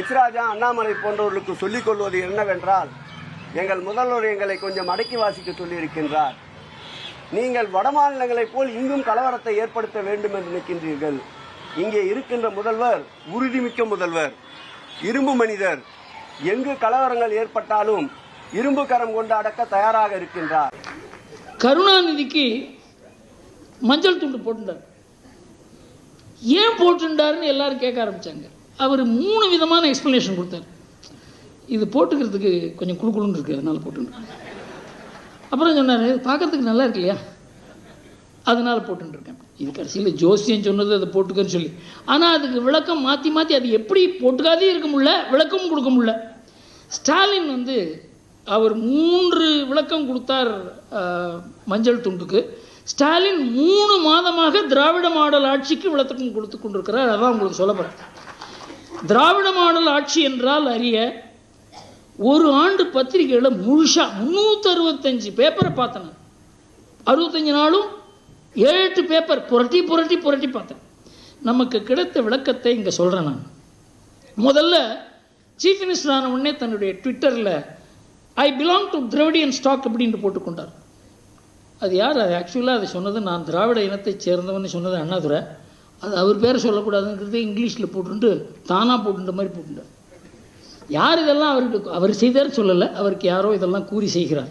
எச்ராஜா அண்ணாமலை போன்றவர்களுக்கு சொல்லிக் கொள்வது என்னவென்றால் எங்கள் முதல்வர் எங்களை கொஞ்சம் அடக்கி வாசிக்க சொல்லியிருக்கின்றார். நீங்கள் வடமாநிலங்களைப் போல் இங்கும் கலவரத்தை ஏற்படுத்த வேண்டும் என்று நிற்கின்றீர்கள் இங்கே இருக்கின்ற முதல்வர் உறுதிமிக்க முதல்வர் இரும்பு மனிதர். எங்கு கலவரங்கள் ஏற்பட்டாலும் இரும்பு கரம் கொண்டு அடக்க தயாராக இருக்கின்றார். கருணாநிதிக்கு மஞ்சள் துண்டு போட்டுட்டார் ஏன் போட்டுட்டாருன்னு எல்லாரும் கேட்க ஆரம்பிச்சாங்க. அவர் மூணு விதமான எக்ஸ்ப்ளனேஷன் கொடுத்தார். இது போட்டுக்கிறதுக்கு கொஞ்சம் குழுக்குழுன்னு இருக்கு அதனால போட்டுருக்கேன் அப்புறம் சொன்னார் பார்க்கறதுக்கு நல்லா இருக்கு இல்லையா? அதனால் போட்டுருக்கேன் இது கடைசியில் ஜோசியம் சொன்னது அதை போட்டுக்கன்னு சொல்லி. ஆனால் அதுக்கு விளக்கம் மாற்றி மாற்றி அது எப்படி போட்டுக்காதே இருக்க முடியல விளக்கமும் கொடுக்க முடியல. ஸ்டாலின் வந்து அவர் மூன்று விளக்கம் கொடுத்தார் மஞ்சள் துண்டுக்கு. ஸ்டாலின் மூணு மாதமாக திராவிட மாடல் ஆட்சிக்கு விளக்கம் கொடுத்து கொண்டிருக்கிறார் அதான் உங்களுக்கு சொல்லப்படுறேன் திராவிட மாடல் ஆட்சி என்றால் அறிய ஒரு ஆண்டு பத்திரிகையில் முழுசாக முந்நூற்றி அறுபத்தஞ்சு பேப்பரை பார்த்தேன் அறுபத்தஞ்சு நாளும் ஏழு எட்டு பேப்பர் புரட்டி புரட்டி புரட்டி பார்த்தேன். நமக்கு கிடைத்த விளக்கத்தை இங்கே சொல்கிறேன் நான். முதல்ல சீஃப் மினிஸ்டர் ஆன உடனே தன்னுடைய ட்விட்டரில் I belong to Dravidian stock அப்படின்ட்டு போட்டுக்கொண்டார் அது யார்? அது ஆக்சுவலாக அதை சொன்னது நான் திராவிட இனத்தைச் சேர்ந்தவன்னு சொன்னது அண்ணாதுரை. அது அவர் பேரை சொல்லக்கூடாதுங்கிறது இங்கிலீஷில் போட்டுட்டு தானாக போட்டுட்ட மாதிரி போட்டுட்டார் யார் இதெல்லாம் அவருக்கு அவர் செய்தார் சொல்லலை அவருக்கு யாரோ இதெல்லாம் கூறி செய்கிறார்.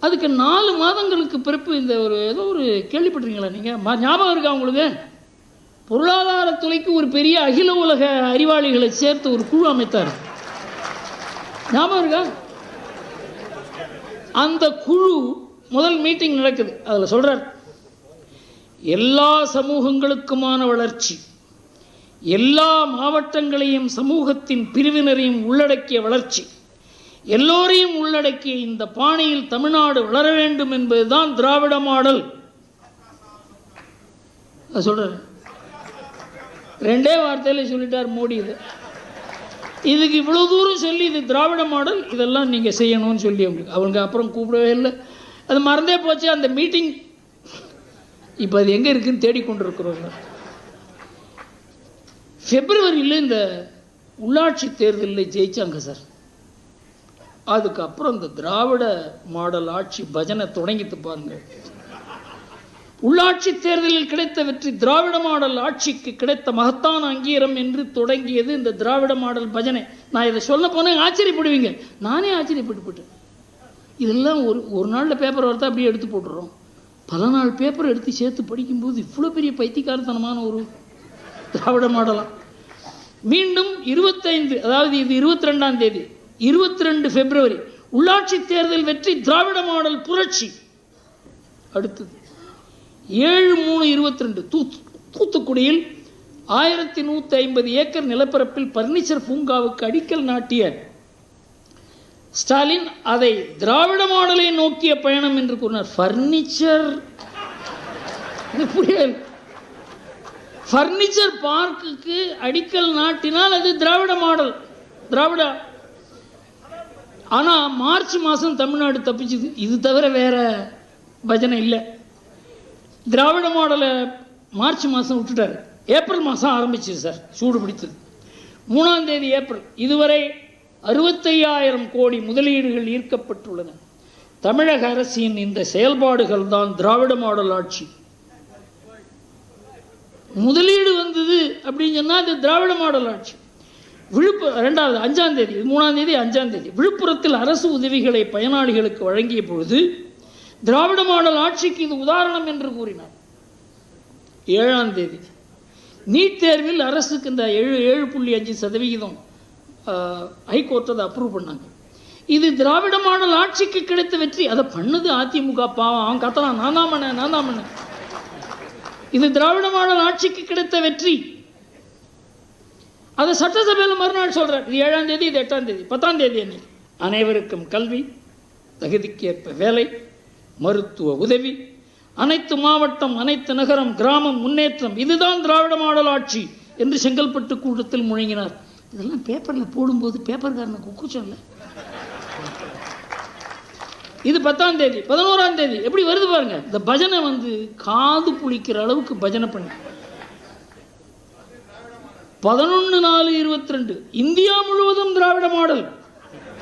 அதுக்கு நாலு மாதங்களுக்கு பிறப்பு இந்த ஒரு ஏதோ ஒரு கேள்விப்பட்டிருக்கீங்களா நீங்கள் ஞாபகம் இருக்கா உங்களுக்கு? பொருளாதாரத்துறைக்கு ஒரு பெரிய அகில உலக அறிவாளிகளை சேர்த்து ஒரு குழு அமைத்தார். ஞாபகம் இருக்கா? அந்த குழு முதல் மீட்டிங் நடக்குது. அதில் சொல்கிறார் எல்லா சமூகங்களுக்குமான வளர்ச்சி. எல்லா மாவட்டங்களையும் சமூகத்தின் பிரிவினரையும் உள்ளடக்கிய வளர்ச்சி. எல்லோரையும் உள்ளடக்கிய இந்த பாணியில் தமிழ்நாடு வளர வேண்டும் என்பதுதான் திராவிட மாடல். அது ரெண்டே வார்த்தையில் சொல்லிட்டார் மோடி இது. இதுக்கு இவ்வளோ தூரம் சொல்லி இது திராவிட மாடல் இதெல்லாம் நீங்கள் செய்யணும்னு சொல்லி அவங்களுக்கு அவங்க அப்புறம் கூப்பிடவே இல்லை. அது மறந்தே போச்சு. அந்த மீட்டிங் இப்போ அது எங்கே இருக்குன்னு தேடிக்கொண்டிருக்கிறோங்க பிப்ரவரியில் இந்த உள்ளாட்சி தேர்தலில் ஜெயிச்சாங்க சார். அதுக்கப்புறம் இந்த திராவிட மாடல் ஆட்சி பஜனை தொடங்கிட்டு பாருங்க. உள்ளாட்சி தேர்தலில் கிடைத்த வெற்றி திராவிட மாடல் ஆட்சிக்கு கிடைத்த மகத்தான அங்கீகாரம் என்று தொடங்கியது இந்த திராவிட மாடல் பஜனை. நான் இதை சொல்ல போனேன் ஆச்சரியப்படுவீங்க. நானே ஆச்சரியப்பட்டு போட்டேன் இதெல்லாம் ஒரு ஒரு நாளில் பேப்பர் வரத்தா அப்படியே எடுத்து போட்டுறோம். பல நாள் பேப்பர் எடுத்து சேர்த்து படிக்கும்போது இவ்வளோ பெரிய பைத்தியக்காரத்தனமான ஒரு திராவிட மாடலாம் மீண்டும் இருபத்தைந்து அதாவது இது இருபத்தி ரெண்டாம் தேதி இருபத்தி ரெண்டு பிப்ரவரி உள்ளாட்சி தேர்தல் வெற்றி திராவிட மாடல் புரட்சி. அடுத்தது ஏழு மூணு இருபத்தி ரெண்டு தூத்து தூத்துக்குடியில் ஆயிரத்தி நூற்றி ஐம்பது ஏக்கர் நிலப்பரப்பில் பர்னிச்சர் பூங்காவுக்கு அடிக்கல் நாட்டிய ஸ்டாலின் அதை திராவிட மாடலை நோக்கிய பயணம் என்று கூறினார். ஃபர்னிச்சர் இது ஃபர்னிச்சர் பார்க்குக்கு அடிக்கல் நாட்டினால் அது திராவிட மாடல் திராவிட. ஆனால் மார்ச் மாதம் தமிழ்நாடு தப்பிச்சுது. இது தவிர வேற பஜனை இல்லை. திராவிட மாடலை மார்ச் மாதம் விட்டுட்டார். ஏப்ரல் மாதம் ஆரம்பிச்சது சார். சூடு பிடித்தது. மூணாம் தேதி ஏப்ரல். இதுவரை அறுபத்தையாயிரம் கோடி முதலீடுகள் ஈர்க்கப்பட்டுள்ளன. தமிழக அரசின் இந்த செயல்பாடுகள் தான் திராவிட மாடல் ஆட்சி. முதலீடு வந்தது அப்படின்னு சொன்னால் அது திராவிட மாடல் ஆட்சி. விழுப்புரம் ரெண்டாவது அஞ்சாம் தேதி மூணாம் தேதி அஞ்சாம் தேதி. விழுப்புரத்தில் அரசு உதவிகளை பயனாளிகளுக்கு வழங்கிய பொழுது திராவிட மாடல் ஆட்சிக்கு இது உதாரணம் என்று கூறினார். ஏழாம் தேதி. நீட் தேர்வில் அரசுக்கு இந்த ஏழு ஏழு புள்ளி அஞ்சு சதவிகிதம் ஹைகோர்ட் அதை அப்ரூவ் பண்ணாங்க. இது திராவிட மாடல் ஆட்சிக்கு கிடைத்த வெற்றி. அதை பண்ணது அதிமுக பாவம். அவன் கத்தலாம் நான் தான் பண்ணேன் நான் தான் பண்ணேன். இது திராவிட மாடல் ஆட்சிக்கு கிடைத்த வெற்றி. அதை சட்டசபையில் மறுநாள் சொல்கிறார் இது ஏழாம் தேதி இது எட்டாம் தேதி பத்தாம் தேதி அன்னைக்கு. அனைவருக்கும் கல்வி தகுதிக்கேற்ப வேலை மருத்துவ உதவி அனைத்து மாவட்டம் அனைத்து நகரம் கிராமம் முன்னேற்றம். இதுதான் திராவிட மாடல் ஆட்சி என்று செங்கல்பட்டு கூட்டத்தில் முழங்கினார். இதெல்லாம் பேப்பரில் போடும்போது பேப்பர்காரனை குக்குச்சோல்ல இது பத்தாம் தேதி பதினோராம் தேதி. எப்படி வருது பாருங்க. இந்த பஜனை வந்து காது புளிக்கிற அளவுக்கு பஜனை பண்ணு. பதினொன்று நாலு இருபத்தி ரெண்டு இந்தியா முழுவதும் திராவிட மாடல்.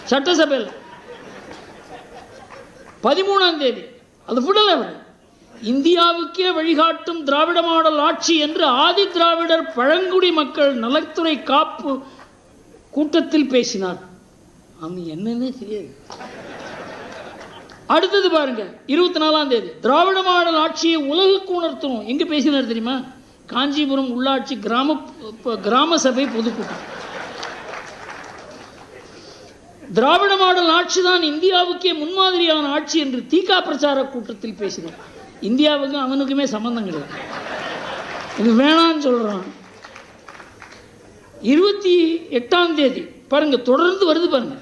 சட்டசபையில். பதிமூணாம் தேதி. அது விடல அவர். இந்தியாவுக்கே வழிகாட்டும் திராவிட மாடல் ஆட்சி என்று ஆதி திராவிடர் பழங்குடி மக்கள் நலத்துறை காப்பு கூட்டத்தில் பேசினார். அவன் என்னன்னு தெரியாது. அடுத்தது பாருங்க இருபத்தி நாலாம் தேதி. திராவிட மாடல் ஆட்சியை உலகுக்கு உணர்த்தணும். எங்க பேசினார் தெரியுமா? காஞ்சிபுரம் உள்ளாட்சி கிராம கிராம சபை பொதுக்கூட்டம். திராவிட மாடல் ஆட்சி தான் இந்தியாவுக்கே முன்மாதிரியான ஆட்சி என்று தீகா பிரச்சார கூட்டத்தில் பேசினார். இந்தியாவுக்கும் அவனுக்குமே சம்பந்தம் கிடையாது. இது வேணான்னு சொல்றான். இருபத்தி எட்டாம் தேதி. பாருங்க தொடர்ந்து வருது பாருங்க.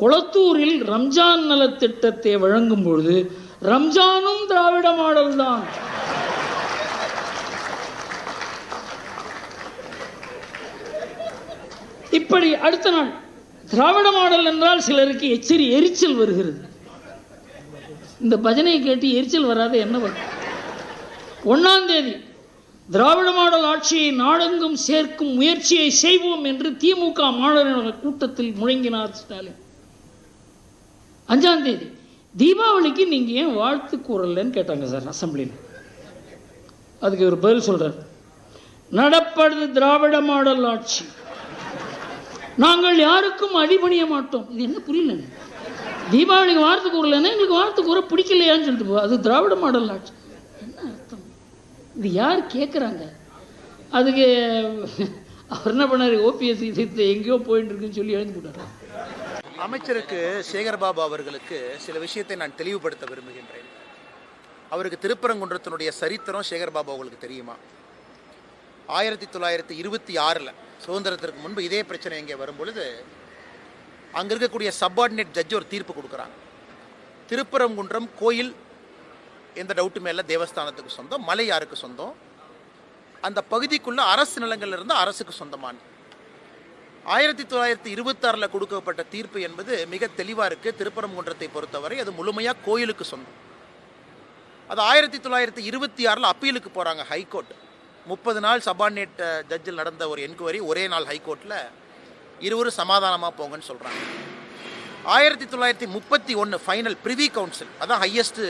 குளத்தூரில் ரம்ஜான் நலத்திட்டத்தை வழங்கும் பொழுது ரம்ஜானும் திராவிட மாடல் தான். இப்படி அடுத்த நாள் திராவிட மாடல் என்றால் சிலருக்கு எச்சரி எரிச்சல் வருகிறது. இந்த பஜனையை கேட்டு எரிச்சல் வராத என்ன வரும்? ஒன்னாம் தேதி திராவிட மாடல் ஆட்சியை நாடெங்கும் சேர்க்கும் முயற்சியை செய்வோம் என்று திமுக மாணவர்கள் கூட்டத்தில் முழங்கினார் ஸ்டாலின். அஞ்சாம் தேதி தீபாவளிக்கு நீங்க ஏன் வாழ்த்து கூறலன்னு கேட்டாங்க சார் அசம்பிளியில் அதுக்கு ஒரு பதில் சொல்றார். நடப்பது திராவிட மாடல் ஆட்சி. நாங்கள் யாருக்கும் அடிபணிய மாட்டோம். இது என்ன புரியல? தீபாவளிக்கு வார்த்தை கூறலன்னா எங்களுக்கு வார்த்தை கூற பிடிக்கலையான்னு சொல்லிட்டு அது திராவிட மாடல் ஆட்சி. இது யார் கேட்குறாங்க அதுக்கு அவர் என்ன பண்ணார்? ஓபிஎஸ் இது எங்கேயோ போயிட்டு இருக்குன்னு சொல்லி எழுந்து போட்டார். அமைச்சருக்கு சேகர்பாபு அவர்களுக்கு சில விஷயத்தை நான் தெளிவுபடுத்த விரும்புகின்றேன். அவருக்கு திருப்பரங்குன்றத்தினுடைய சரித்திரம் சேகர்பாபு அவர்களுக்கு தெரியுமா? ஆயிரத்தி தொள்ளாயிரத்தி இருபத்தி ஆறில் சுதந்திரத்திற்கு முன்பு இதே பிரச்சனை இங்கே வரும்பொழுது அங்கே இருக்கக்கூடிய சப்பார்டினேட் ஜட்ஜ் ஒரு தீர்ப்பு கொடுக்குறாங்க திருப்பரங்குன்றம் கோயில் எந்த டவுட்டு மேலே தேவஸ்தானத்துக்கு சொந்தம் மலை யாருக்கு சொந்தம்? அந்த பகுதிக்குள்ள அரசு நிலங்கள்ல இருந்து அரசுக்கு சொந்தமான ஆயிரத்தி தொள்ளாயிரத்தி இருபத்தாறில் கொடுக்கப்பட்ட தீர்ப்பு என்பது மிக தெளிவாக இருக்குது திருப்பரங்குன்றத்தை பொறுத்தவரை அது முழுமையாக கோயிலுக்கு சொந்தம். அது ஆயிரத்தி தொள்ளாயிரத்தி இருபத்தி ஆறில் அப்பீலுக்கு போகிறாங்க ஹைகோர்ட். முப்பது நாள் சபார்டினேட் ஜட்ஜில் நடந்த ஒரு என்கொயரி ஒரே நாள் ஹைகோர்ட்டில் இருவரும் சமாதானமாக போங்கன்னு சொல்கிறாங்க ஆயிரத்தி தொள்ளாயிரத்தி முப்பத்தி ஒன்று ஃபைனல் ப்ரிவி கவுன்சில் அதான் highest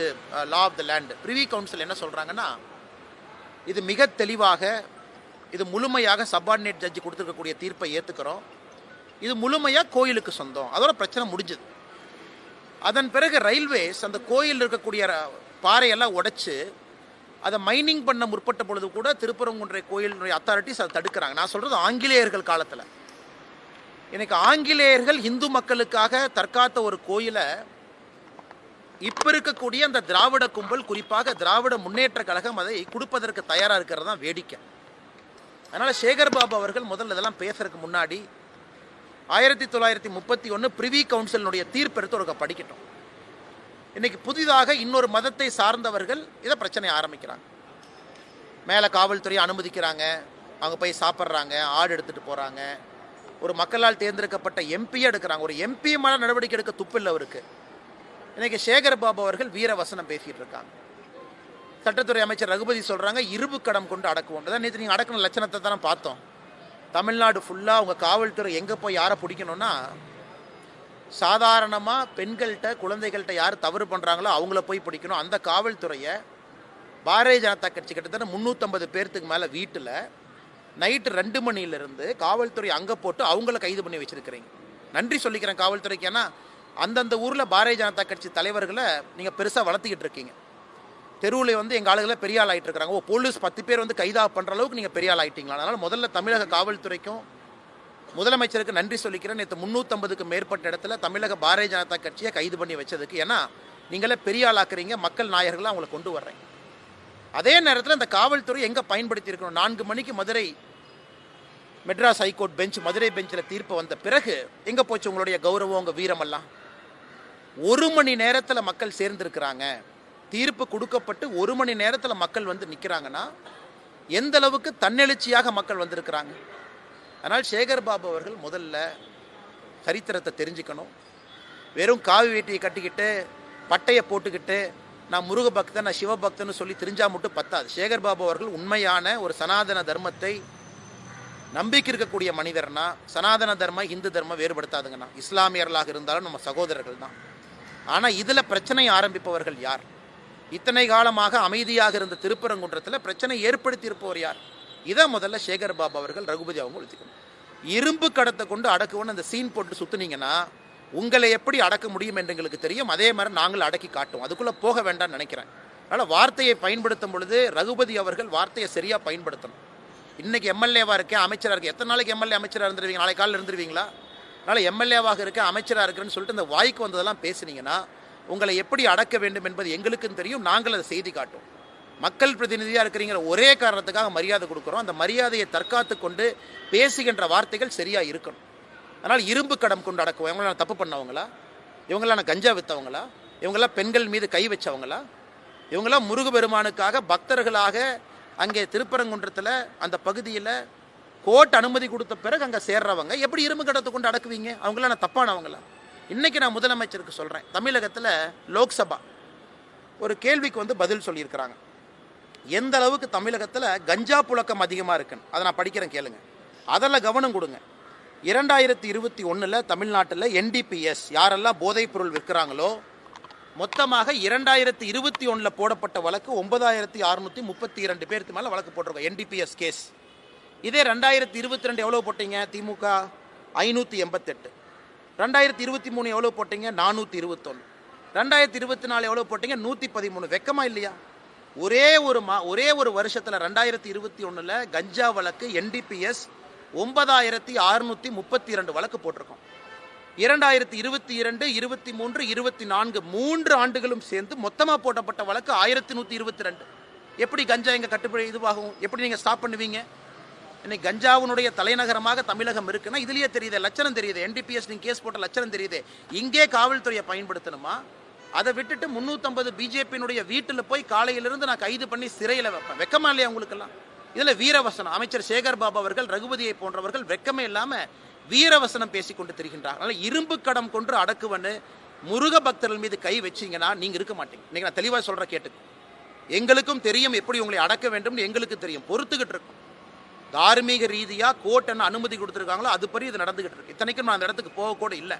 law of the land privy council என்ன சொல்கிறாங்கன்னா இது மிக தெளிவாக இது முழுமையாக சப்பார்டினேட் ஜட்ஜி கொடுத்துருக்கக்கூடிய தீர்ப்பை ஏற்றுக்கிறோம் இது முழுமையாக கோயிலுக்கு சொந்தம். அதோட பிரச்சனை முடிஞ்சது. அதன் பிறகு ரயில்வேஸ் அந்த கோயில் இருக்கக்கூடிய uh, பாறையெல்லாம் உடைச்சு அதை மைனிங் பண்ண முற்பட்ட பொழுது கூட திருப்பரங்குன்றை கோயிலுடைய அத்தாரிட்டிஸ் அதை தடுக்கிறாங்க. நான் சொல்கிறது ஆங்கிலேயர்கள் காலத்தில். இன்னைக்கு ஆங்கிலேயர்கள் இந்து மக்களுக்காக தற்காத்த ஒரு கோயிலை இப்ப இருக்கக்கூடிய அந்த திராவிட கும்பல் குறிப்பாக திராவிட முன்னேற்ற கழகம் அதை கொடுப்பதற்கு தயாரா இருக்கிறது தான் வேடிக்கை. அதனால சேகர் பாபு அவர்கள் முதல்ல இதெல்லாம் பேசுறதுக்கு முன்னாடி ஆயிரத்தி தொள்ளாயிரத்தி முப்பத்தி ஒன்று பிரிவி கவுன்சிலினுடைய தீர்ப்பு எடுத்து ஒரு படிக்கட்டும். இன்னைக்கு புதிதாக இன்னொரு மதத்தை சார்ந்தவர்கள் இதை பிரச்சனை ஆரம்பிக்கிறாங்க. மேலே காவல்துறையை அனுமதிக்கிறாங்க. அவங்க போய் சாப்பிட்றாங்க ஆடு எடுத்துகிட்டு போகிறாங்க ஒரு மக்களால் தேர்ந்தெடுக்கப்பட்ட எம்பியை எடுக்கிறாங்க. ஒரு எம்பி மேலே நடவடிக்கை எடுக்க துப்பில்லை அவருக்கு. இன்றைக்கி சேகர் பாபு அவர்கள் வீர வசனம் பேசிகிட்டு இருக்காங்க. சட்டத்துறை அமைச்சர் ரகுபதி சொல்கிறாங்க இருபு கடம் கொண்டு அடக்குவோம். தான் நேற்று நீங்கள் அடக்கின லட்சணத்தை தானே பார்த்தோம். தமிழ்நாடு ஃபுல்லாக உங்கள் காவல்துறை எங்கே போய் யாரை பிடிக்கணும்னா சாதாரணமாக பெண்கள்கிட்ட குழந்தைகள்கிட்ட யார் தவறு பண்ணுறாங்களோ அவங்கள போய் பிடிக்கணும். அந்த காவல்துறையை பாரதிய ஜனதா கட்சி கிட்டத்தட்ட முந்நூற்றம்பது பேர்த்துக்கு மேலே வீட்டில் நைட்டு ரெண்டு மணியிலிருந்து காவல்துறை அங்கே போட்டு அவங்கள கைது பண்ணி வச்சிருக்கிறீங்க. நன்றி சொல்லிக்கிறேன் காவல்துறைக்கு. ஏன்னா அந்தந்த ஊரில் பாரதிய ஜனதா கட்சி தலைவர்களை நீங்கள் பெருசாக வளர்த்துக்கிட்டு இருக்கீங்க. தெருவில் வந்து எங்கள் ஆளுகளை பெரிய ஆள் ஆகிட்டு இருக்காங்க. ஓ போலீஸ் பத்து பேர் வந்து கைதாக பண்ணுற அளவுக்கு நீங்கள் பெரிய ஆள் ஆகிட்டீங்களா அதனால் முதல்ல தமிழக காவல்துறைக்கும் முதலமைச்சருக்கு நன்றி சொல்லிக்கிறேன். நேற்று முந்நூற்றம்பதுக்கு மேற்பட்ட இடத்துல தமிழக பாரதிய ஜனதா கட்சியை கைது பண்ணி வச்சதுக்கு. ஏன்னா நீங்களே பெரிய ஆளாக்குறீங்க. மக்கள் நாயர்களை அவங்கள கொண்டு வர்றேன். அதே நேரத்தில் அந்த காவல்துறை எங்கே பயன்படுத்தி இருக்கணும்? நான்கு மணிக்கு Madurai Madras high court bench Madurai பெஞ்சில் தீர்ப்பு வந்த பிறகு எங்கே போச்சு உங்களுடைய கௌரவம் உங்கள் வீரமெல்லாம்? ஒரு மணி நேரத்தில் மக்கள் சேர்ந்துருக்கிறாங்க. தீர்ப்பு கொடுக்கப்பட்டு ஒரு மணி நேரத்தில் மக்கள் வந்து நிற்கிறாங்கன்னா எந்த அளவுக்கு தன்னெழுச்சியாக மக்கள் வந்திருக்கிறாங்க? அதனால் சேகர் பாபு அவர்கள் முதல்ல சரித்திரத்தை தெரிஞ்சுக்கணும். வெறும் காவி வேட்டியை கட்டிக்கிட்டு பட்டையை போட்டுக்கிட்டு நான் முருக பக்தன் நான் சிவபக்தன்னு சொல்லி தெரிஞ்சால் மட்டும் பத்தாது. சேகர் பாபு அவர்கள் உண்மையான ஒரு சனாதன தர்மத்தை நம்பிக்கை இருக்கக்கூடிய மனிதர்னா சனாதன தர்ம இந்து தர்மம் வேறுபடுத்தாதுங்கண்ணா. இஸ்லாமியர்களாக இருந்தாலும் நம்ம சகோதரர்கள் தான். ஆனால் இதில் பிரச்சனை ஆரம்பிப்பவர்கள் யார்? இத்தனை காலமாக அமைதியாக இருந்த திருப்பரங்குன்றத்தில் பிரச்சனை ஏற்படுத்தியிருப்பவர் யார்? இதை முதல்ல சேகர் பாபு அவர்கள் ரகுபதி அவங்க ஒழிச்சுக்கணும். இரும்பு கடத்தை கொண்டு அடக்குவோன்னு அந்த சீன் போட்டு சுற்றுனீங்கன்னா உங்களை எப்படி அடக்க முடியும் என்று எங்களுக்கு தெரியும். அதே மாதிரி நாங்கள் அடக்கி காட்டும் அதுக்குள்ளே போக வேண்டாம்னு நினைக்கிறேன். அதனால் வார்த்தையை பயன்படுத்தும் பொழுது ரகுபதி அவர்கள் வார்த்தையை சரியாக பயன்படுத்தணும். இன்றைக்கி எம்எல்ஏவாக இருக்கேன் அமைச்சராக இருக்கேன். எத்தனை நாளைக்கு எம்எல்ஏ அமைச்சராக இருந்துருவீங்க? நாளை காலையில் இருந்துருவீங்களா? அதனால் எம்எல்ஏவாக இருக்கேன் அமைச்சராக இருக்கிறேன்னு சொல்லிட்டு இந்த வாய்க்கு வந்ததெல்லாம் பேசுனீங்கன்னா உங்களை எப்படி அடக்க வேண்டும் என்பது எங்களுக்கும் தெரியும். நாங்கள் அதை செய்தி காட்டும் மக்கள் பிரதிநிதியாக இருக்கிறீங்கிற ஒரே காரணத்துக்காக மரியாதை கொடுக்குறோம். அந்த மரியாதையை தற்காத்து கொண்டு பேசுகின்ற வார்த்தைகள் சரியாக இருக்கணும். அதனால் இரும்பு கடம் கொண்டு அடக்குவோம். இவங்களாம் தப்பு பண்ணவங்களா? இவங்களாம் நான் கஞ்சா விற்றவங்களா இவங்களாம் பெண்கள் மீது கை வச்சவங்களா? இவங்களாம் முருகபெருமானுக்காக பக்தர்களாக அங்கே திருப்பரங்குன்றத்தில் அந்த பகுதியில் கோர்ட் அனுமதி கொடுத்த பிறகு அங்கே சேர்றவங்க. எப்படி இரும்பு கடத்தை கொண்டு அடக்குவீங்க? அவங்களாம் நான் தப்பானவங்களா? இன்றைக்கி நான் முதலமைச்சருக்கு சொல்கிறேன் தமிழகத்தில் லோக்சபா ஒரு கேள்விக்கு வந்து பதில் சொல்லியிருக்கிறாங்க. எந்த அளவுக்கு தமிழகத்தில் கஞ்சா புழக்கம் அதிகமாக இருக்குன்னு? அதை நான் படிக்கிறேன் கேளுங்க. அதில் கவனம் கொடுங்க. இரண்டாயிரத்தி இருபத்தி ஒன்றில் தமிழ்நாட்டில் என்டிபிஎஸ் யாரெல்லாம் போதைப் பொருள் விற்கிறாங்களோ மொத்தமாக இரண்டாயிரத்தி இருபத்தி ஒன்றில் போடப்பட்ட வழக்கு ஒன்பதாயிரத்தி அறுநூற்றி முப்பத்தி இரண்டு பேருக்கு மேலே வழக்கு போட்டிருக்கோம் என்டிபிஎஸ் கேஸ் இதே ரெண்டாயிரத்தி இருபத்தி ரெண்டு எவ்வளோ போட்டீங்க திமுக? ஐநூற்றி எண்பத்தெட்டு. ரெண்டாயிரத்தி இருபத்தி மூணு எவ்வளோ போட்டீங்க நானூற்றி இருபத்தொன்று ரெண்டாயிரத்தி இருபத்தி நாலு எவ்வளோ போட்டீங்க நூற்றி பதிமூணு. வெக்கமா இல்லையா? ஒரே ஒரு மா ஒரே ஒரு வருஷத்தில் ரெண்டாயிரத்தி இருபத்தி ஒன்றில் கஞ்சா வழக்கு என்டிபிஎஸ் ஒன்பதாயிரத்தி அறுநூற்றி முப்பத்தி இரண்டு வழக்கு போட்டிருக்கோம். இரண்டாயிரத்தி இருபத்தி இரண்டு இருபத்தி மூன்று இருபத்தி நான்கு மூன்று ஆண்டுகளும் சேர்ந்து மொத்தமாக போட்டப்பட்ட வழக்கு ஆயிரத்தி நூற்றி இருபத்தி ரெண்டு. எப்படி கஞ்சா எங்கள் கட்டுப்படி இதுவாகும்? எப்படி நீங்கள் ஸ்டாப் பண்ணுவீங்க? இன்னைக்கு கஞ்சாவினுடைய தலைநகரமாக தமிழகம் இருக்குன்னா இதுலேயே தெரியுது லட்சணம் தெரியுது என்டிபிஎஸ் நீங்கள் கேஸ் போட்ட லட்சணம் தெரியுது. இங்கே காவல்துறையை பயன்படுத்தணுமா? அதை விட்டுட்டு முந்நூற்றம்பது பிஜேபியினுடைய வீட்டில் போய் காலையிலிருந்து நான் கைது பண்ணி சிறையில் வைப்பேன். வெக்கமா இல்லையா உங்களுக்கெல்லாம்? இதில் வீரவசனம். அமைச்சர் சேகர் பாபு அவர்கள் ரகுபதியை போன்றவர்கள் வெக்கமே இல்லாமல் வீரவசனம் பேசிக்கொண்டு திரிகின்றார். அதனால் இரும்பு கடம் கொண்டு அடக்குவன்னு முருக பக்தர்கள் மீது கை வச்சீங்கன்னா நீங்கள் இருக்க மாட்டீங்க. இன்றைக்கி நான் தெளிவாக சொல்கிற கேட்டுக்கு. எங்களுக்கும் தெரியும் எப்படி உங்களை அடக்க வேண்டும்னு எங்களுக்கு தெரியும். பொறுத்துக்கிட்டு இருக்கும். தார்மீக ரீதியாக கோர்ட் என்ன அனுமதி கொடுத்துருக்காங்களோ அதுபடி இது நடந்துகிட்டு இருக்கு. இத்தனைக்கும் நான் அந்த இடத்துக்கு போகக்கூட இல்லை.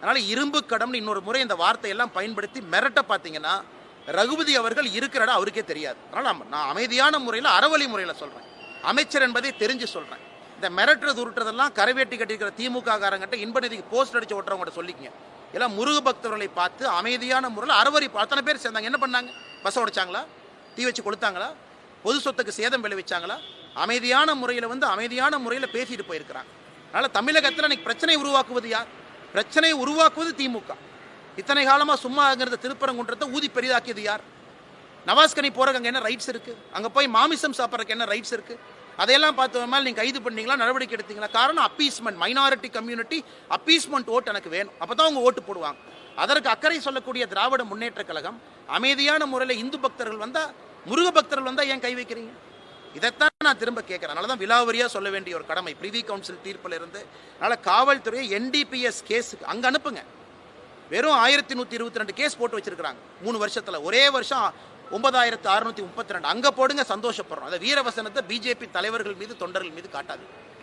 அதனால் இரும்பு கடம்னு இன்னொரு முறை இந்த வார்த்தையெல்லாம் பயன்படுத்தி மிரட்ட பார்த்தீங்கன்னா ரகுபதி அவர்கள் இருக்கிறடா அவருக்கே தெரியாது. அதனால் நான் நான் அமைதியான முறையில் அறவழி முறையில் சொல்கிறேன் அமைச்சர் என்பதை தெரிஞ்சு சொல்கிறேன் இந்த மிரட்டுறது உருட்டுறதெல்லாம் கரைவேட்டி கட்டியிருக்கிற திமுக காரங்கிட்ட இன்பநிதிக்கு போஸ்ட் அடித்து ஓட்டுறவங்கள்ட்ட சொல்லிக்கங்க. எல்லாம் முருக பக்தர்களை பார்த்து அமைதியான முறையில் அறவழி அத்தனை பேர் சேர்ந்தாங்க. என்ன பண்ணாங்க? பஸ் உடைச்சாங்களா? தீ வச்சு கொளுத்தாங்களா? பொது சொத்துக்கு சேதம் விளைவிச்சாங்களா? அமைதியான முறையில் வந்து அமைதியான முறையில் பேசிட்டு போயிருக்கிறாங்க. அதனால் தமிழகத்தில் இன்னைக்கு பிரச்சனை உருவாக்குவது யார்? பிரச்சனையை உருவாக்குவது திமுக. இத்தனை காலமாக சும்மாங்கிறத திருப்பரங்குன்றத்தை ஊதி பெரிதாக்கியது யார்? நவாஸ்கனி போறதுக்கு அங்கே என்ன ரைட்ஸ் இருக்கு? அங்கே போய் மாமிசம் சாப்பிட்றதுக்கு என்ன ரைட்ஸ் இருக்கு? அதையெல்லாம் பார்த்த மேலே நீங்கள் கைது பண்ணீங்களா நடவடிக்கை எடுத்தீங்களா? காரணம் அப்பீஸ்மெண்ட் மைனாரிட்டி கம்யூனிட்டி அப்பீஸ்மெண்ட் ஓட்டு எனக்கு வேணும். அப்போ தான் அவங்க ஓட்டு போடுவாங்க. அதற்கு அக்கறை சொல்லக்கூடிய திராவிட முன்னேற்ற கழகம் அமைதியான முறையில் இந்து பக்தர்கள் வந்தால் முருக பக்தர்கள் வந்தால் ஏன் கை வைக்கிறீங்க? இதைத்தான் நான் திரும்ப கேட்குறேன். அதனால தான் விலாவரியாக சொல்ல வேண்டிய ஒரு கடமை. பிரிவி கவுன்சில் தீர்ப்பில் இருந்து அதனால் காவல்துறையை என்டிபிஎஸ் கேஸுக்கு அங்கே அனுப்புங்க. வெறும் ஆயிரத்தி நூற்றி இருபத்தி ரெண்டு கேஸ் போட்டு வச்சிருக்கிறாங்க. மூணு வருஷத்தில். ஒரே வருஷம் ஒன்பதாயிரத்து அறுநூத்தி முப்பத்தி ரெண்டு. அங்கே போடுங்க சந்தோஷப்படுறோம். அந்த வீரவசனத்தை பிஜேபி தலைவர்கள் மீது தொண்டர்கள் மீது காட்டாது